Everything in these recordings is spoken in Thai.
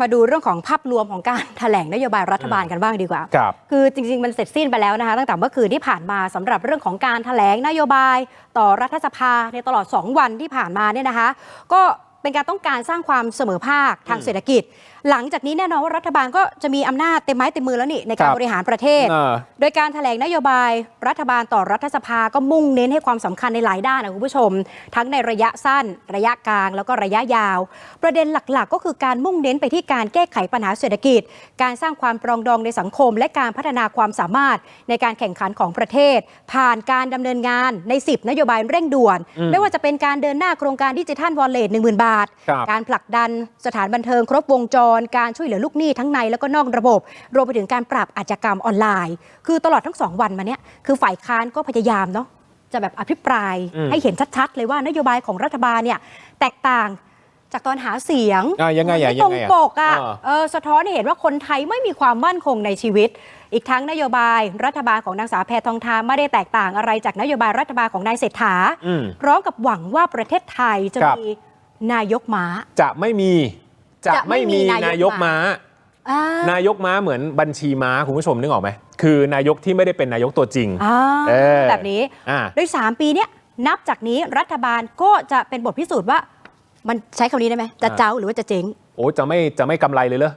มาดูเรื่องของภาพรวมของการแถลงนโยบายรัฐบาลกันบ้างดีกว่าครับคือจริง ๆ มันเสร็จสิ้นไปแล้วนะคะ ตั้งแต่เมื่อคืนที่ผ่านมาสำหรับเรื่องของการแถลงนโยบายต่อรัฐสภาในตลอด 2 วันที่ผ่านมาเนี่ยนะคะ ก็ เป็นการต้องการสร้างความเสมอภาคทางเศรษฐกิจ หลังจากนี้แน่นอนว่ารัฐบาลก็จะมีอำนาจเต็มไม้เต็มมือแล้วนี่ในการครับบริหารประเทศเออโดยการแถลงนโยบายรัฐบาลต่อรัฐสภาก็มุ่งเน้นให้ความสำคัญในหลายด้านนะคุณผู้ชม ทั้งในระยะสั้น ระยะกลาง แล้วก็ระยะยาว ประเด็นหลักๆ ก็คือการมุ่งเน้นไปที่การแก้ไขปัญหาเศรษฐกิจ การสร้างความปรองดองในสังคม และการพัฒนาความสามารถในการแข่งขันของประเทศ ผ่านการดำเนินงานใน 10 นโยบายเร่งด่วนอืมไม่ว่าจะเป็นการเดินหน้าโครงการดิจิทัลวอลเล็ต10,000บาทครับการผลักดันสถานบันเทิง ครบวงจร การช่วยเหลือลูกหนี้ทั้งในแล้วก็นอกระบบ รวมไปถึงการปราบอาชญากรรมออนไลน์ คือตลอดทั้งสองวันมาเนี้ยคือฝ่ายค้านก็พยายามเนาะจะแบบอภิปรายอืมให้เห็นชัดๆ เลยว่านโยบายของรัฐบาลเนี่ยแตกต่างจากตอนหาเสียงอะยังไงอะม่ตรงยังไงอะปกอะอ่าเออสะท้อนให้เห็นว่าคนไทยไม่มีความมั่นคงในชีวิต อีกทั้งนโยบายรัฐบาลของนางสาวแพทองทานไม่ได้แตกต่างอะไรจากนโยบายรัฐบาลของนายเศรษฐาอืมพร้อมกับหวังว่าประเทศไทยจะครับมี นายกม้า จะไม่มีจะจะไม่ไม่มีมีนายกนายกม้า อ่านายกม้าเหมือนบัญชีม้าคุณผู้ชมนึกออกไหมคือนายกที่ไม่ได้เป็นนายกตัวจริง อ่าเออ แบบนี้ อ่า โดย 3 ปีเนี้ยนับจากนี้รัฐบาลก็จะเป็นบทพิสูจน์ว่า มันใช้คำนี้ได้ไหมจะอ่า เจ้าหรือว่าจะเจ๊ง โอ้จะไม่จะไม่กำไรเลยเหรอ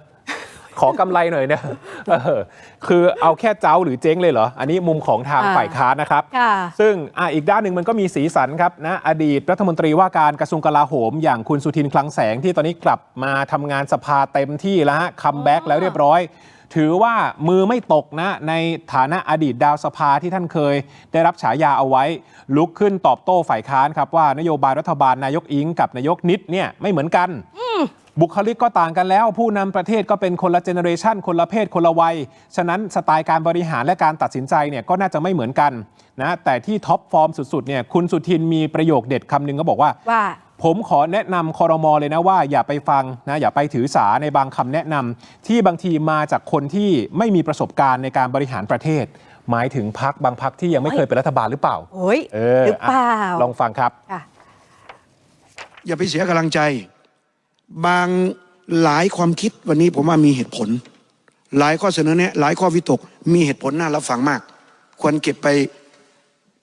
ขอกำไรหน่อยนะเออคือเอาแค่เจ้าหรือเจ๊งเลยเหรอ อันนี้มุมของทางอ่าฝ่ายค้านนะครับค่ะซึ่งอะอีกด้านหนึ่งมันก็มีสีสันครับนะอดีตรัฐมนตรีว่าการกระทรวงกลาโหม อย่างคุณสุทินคลังแสงที่ตอนนี้กลับมาทำงานสภาเต็มที่แล้วฮะคัมแบ็กแล้วเรียบร้อย ถือว่ามือไม่ตกนะ ในฐานะอดีตดาวสภาที่ท่านเคย ได้รับฉายาเอาไว้ ลุกขึ้นตอบโต้ฝ่ายค้านครับว่านโยบายรัฐบาลนายกอิงกับนายกนิดเนี่ยไม่เหมือนกัน บุคลิกก็ต่างกันแล้ว ผู้นำประเทศก็เป็นคนละเจเนอเรชันคนละเพศคนละวัย ฉะนั้นสไตล์การบริหารและการตัดสินใจเนี่ยก็น่าจะไม่เหมือนกันนะแต่ที่ท็อปฟอร์มสุดๆเนี่ยคุณสุทินมีประโยคเด็ดคำหนึงก็บอกว่าว่าผมขอแนะนำคอรมอเลยนะว่าอย่าไปฟังนะอย่าไปถือสาในบางคำแนะนำที่บางทีมาจากคนที่ไม่มีประสบการณ์ในการบริหารประเทศ หมายถึงพักบางพักที่ยังไม่เคยเป็นรัฐบาลหรือเปล่าโอ้ยเออหรือเปล่าะลองฟังครับค่ะอย่าไปเสียกำลังใจ บางหลายความคิดวันนี้ผมว่ามีเหตุผล หลายข้อเสนอแนะหลายข้อวิตก มีเหตุผลน่ารับฟังมาก ควรเก็บไป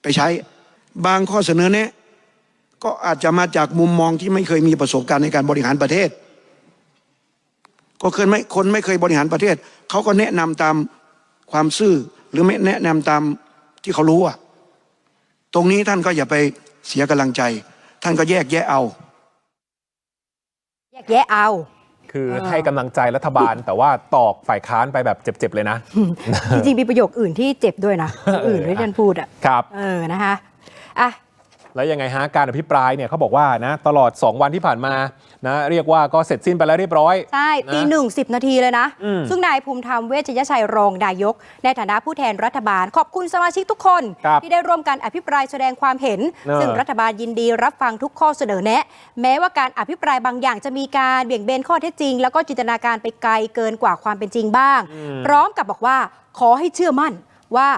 ไปใช้ บางข้อเสนอแนะ ก็อาจจะมาจากมุมมองที่ไม่เคยมีประสบการณ์ในการบริหารประเทศ ก็เคยไม่คนไม่เคยบริหารประเทศ เขาก็แนะนำตามความซื่อหรือไม่แนะนำตามที่เขารู้อะตรงนี้ท่านก็อย่าไปเสียกำลังใจ ท่านก็แยกแยะเอา กแยะเอา คือเออให้กำลังใจรัฐบาล แต่ว่าตอกฝ่ายค้านไปแบบเจ็บๆเลยนะ จริงๆมีประโยคอื่นที่เจ็บด้วยนะ อื่นที่ท่านพูดอะครับเออนะคะอะ แล้วยังไงฮะการอภิปรายเนี่ยเขาบอกว่านะตลอด 2 วันที่ผ่านมานะเรียกว่าก็เสร็จสิ้นไปแล้วเรียบร้อย ใช่นะตีหนึ่งสิบนาทีเลยนะอืมซึ่งนายภูมิธรรมเวชยชัยรองนายก ในฐานะผู้แทนรัฐบาล ขอบคุณสมาชิกทุกคนครับที่ได้ร่วมกันอภิปรายแสดงความเห็นเออซึ่งรัฐบาลยินดีรับฟังทุกข้อเสนอแนะ แม้ว่าการอภิปรายบางอย่างจะมีการเบี่ยงเบนข้อเท็จจริง แล้วก็จินตนาการไปไกลเกินกว่าความเป็นจริงบ้าง พร้อมกับบอกว่าขอให้เชื่อมั่นว่า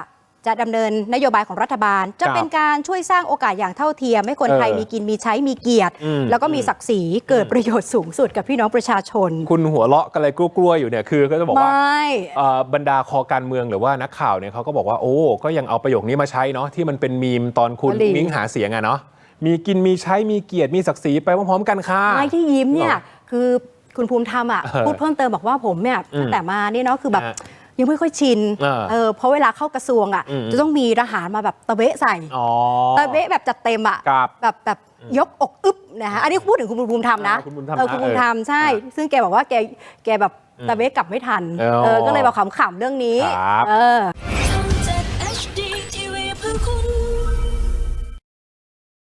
จะดำเนินนโยบายของรัฐบาล จะครับเป็นการช่วยสร้างโอกาสอย่างเท่าเทียมให้คนเออไทยมีกินมีใช้มีเกียรติอืมแล้วก็มีศักดิ์ศรีเกิดประโยชน์สูงสุดกับพี่น้องประชาชน คุณหัวเราะกันเลยกลัวๆอยู่เนี่ยคือก็จะบอกไมว่า่เอ่อบรรดาคอการเมืองหรือว่านักข่าวเนี่ยเขาก็บอกว่าโอ้ก็ยังเอาประโยคนี้มาใช้เนาะที่มันเป็นมีมตอนคุณวลีมิ้งหาเสียงอะเนาะมีกินมีใช้มีเกียรติมีศักดิ์ศรีไปพร้อมๆกันค่ะไม่ที่ยิ้มเนี่หยรอคือคุณภูมิธรรมอะเออพูดเพิ่มเติมบอกว่าผมเนี่ยอืมตั้งแต่มานี่เนาะคือแบบฮะ ยังไม่ค่อยชินเออเออเพราะเวลาเข้ากระทรวงอะอืมจะต้องมีทหารมาแบบตะเวะใส่อ๋อตะเวะแบบจัดเต็มอะครับแบบแบบยกอกอึบนะคะอันนี้พูดถึงคุณภูมิธรรมนะอ่าคุณภูมิธรรมเออคุณภูมิธรรมใช่อ่าซึ่งแกบอกว่าแกแกแบบตะเวะกลับไม่ทันเออเออก็เลยบอกขำๆเรื่องนี้ครับเออ